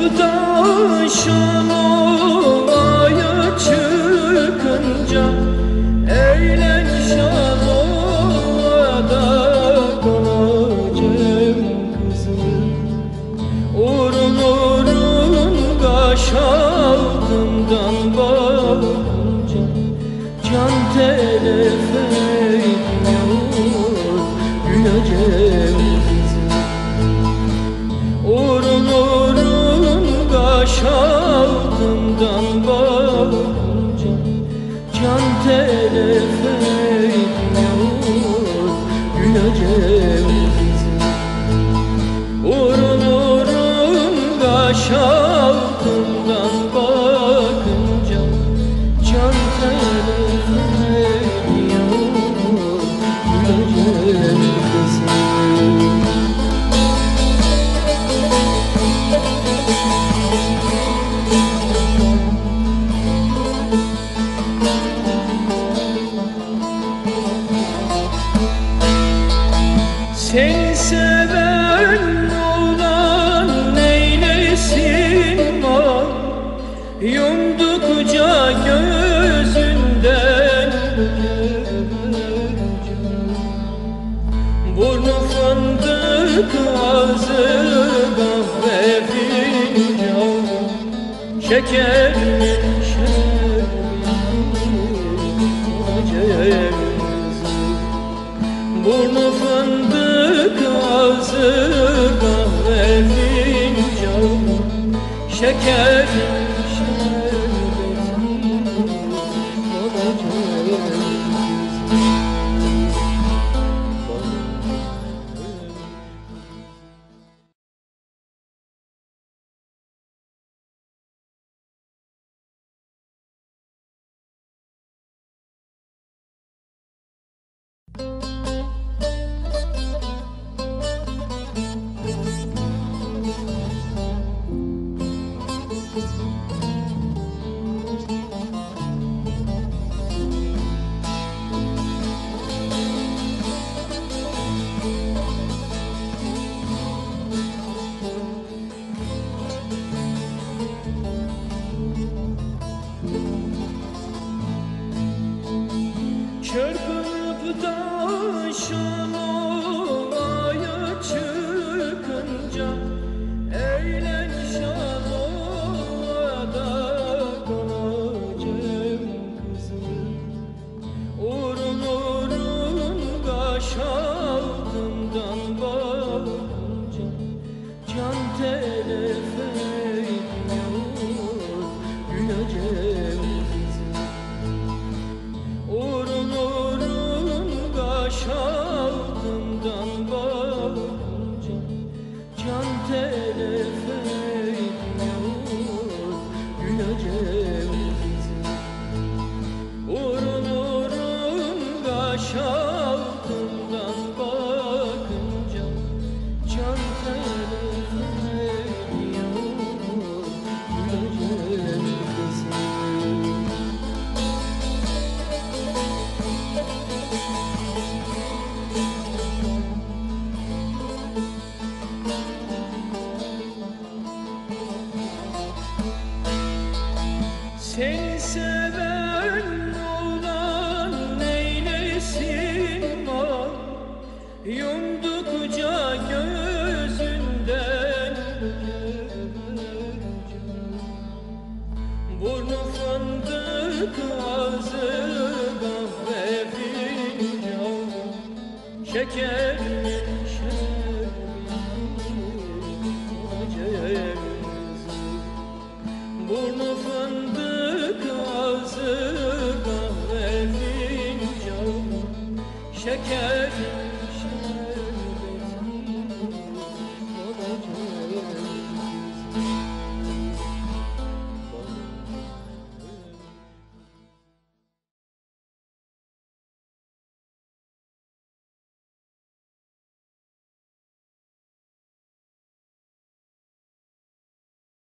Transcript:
Aktaşan olaya altından bakınca Can telef etmiyor güleceğim Urun urun Seni seven olan neylesin var Yumdukça gözünden Burnu fındık ağzı kahve fincan. Şekerinin şerbeti Burnu fındık ağzı kahve fincan Şeker bu da şunu Gönül Seni seven olan neylesin var Yumdukça gözünden Burnu fındık ağzı kahve fincan Şekerli burnu fındık şekerim